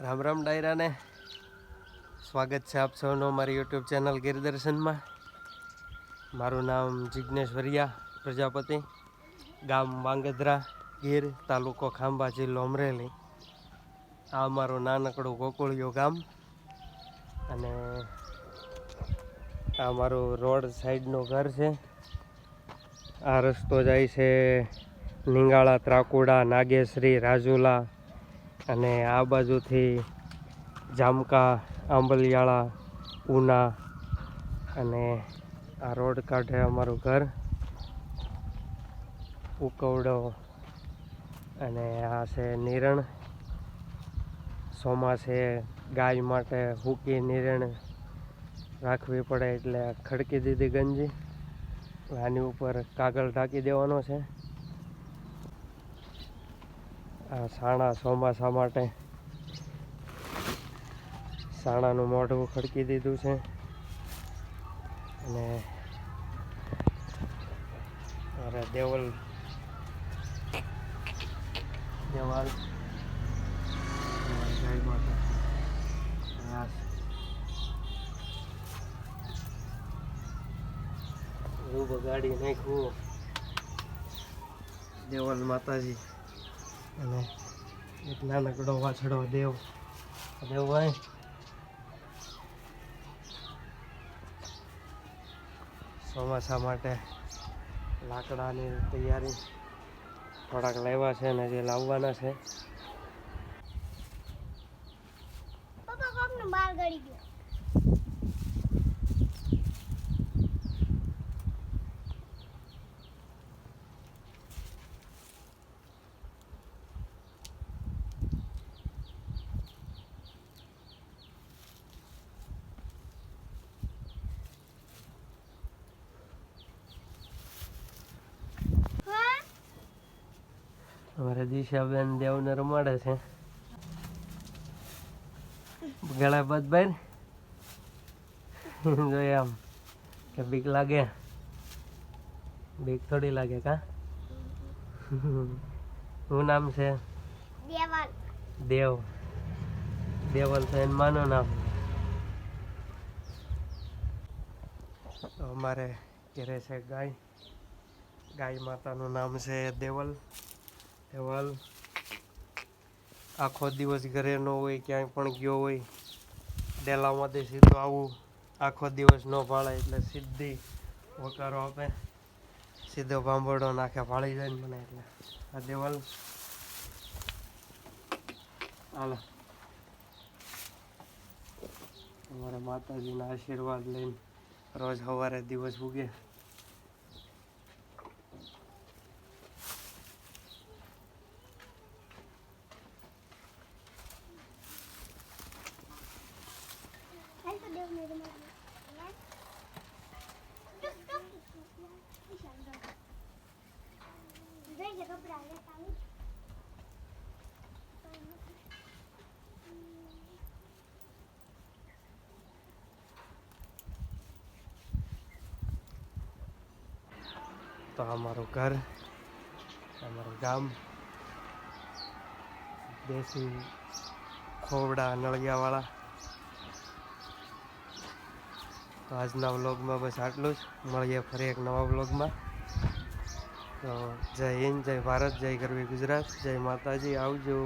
રામ રામ ડાયરાને. સ્વાગત છે આપ સૌનો મારી યુટ્યુબ ચેનલ ગિરદર્શનમાં. મારું નામ જિજ્ઞેશ વરિયા, પ્રજાપતિ. ગામ વાંગધ્રા, ગીર તાલુકો ખાંભા જિલ્લો અમરેલી. આ મારું નાનકડું ગોકુળિયું ગામ. અને આ મારું રોડ સાઈડનું ઘર છે. આ રસ્તો જાય છે નિંગાળા, ત્રાકુડા, નાગેશ્રી, રાજુલા અને આ બાજુથી જામકા, આંબલિયાળા, ઉના અને આ રોડ કાંઠે અમારું ઘર ઉકવડો અને આ છે નિરણ. ચોમાસે ગાય માટે હૂકી નિરણ રાખવી પડે એટલે ખડકી દીધી ગંજી. આની ઉપર કાગળ ઢાંકી દેવાનો છે. આ સાણા ચોમાસા માટે સાણાનું મોઢું ખડકી દીધું છે. અને અરે દેવલ દેવાલ જય માતા બગાડી નાખવું દેવલ માતાજી. અને એક નાનકડો વાછડો દેવ. દેવ ભાઈ ચોમાસા માટે લાકડાની તૈયારી થોડાક લાવ્યા છે અને જે લાવવાના છે. પપ્પા, કોકનું બાર ગળી ગયો. અમારે દિશાબેન દેવને રમાડે છે. ગળા બધ બેન જોઈએ આમ કે બીક લાગે. બીક થોડી લાગે કા? શું નામ છે? દેવાલ. દેવ. દેવલ છે એનું માનું નામ. અમારે ઘેરે છે ગાય. ગાય માતાનું નામ છે દેવલ. દેવલ આખો દિવસ ઘરે ન હોય, ક્યાંય પણ ગયો હોય ડેલામાંથી સીધું આવું, આખો દિવસ ન ભાળે એટલે સીધી વકારો આપે. સીધો ભાંભડો નાખે, ભાળી જાય ને મને એટલે. આ દેવાલ હાલો. અમારા માતાજીના આશીર્વાદ લઈને રોજ સવારે દિવસ ઉગે. તો દેવ ને રમાડ જોઈ છે કપડા લેતા આવું તો અમારું ઘર અમારું ગામ દેશી ખોવડા નળિયાવાળા તો આજના વ્લોગમાં બસ આટલું જ. મળીએ ફરી એક નવા વ્લોગમાં. તો જય હિન્દ, જય ભારત, જય ગરવી ગુજરાત, જય માતાજી. આવજો.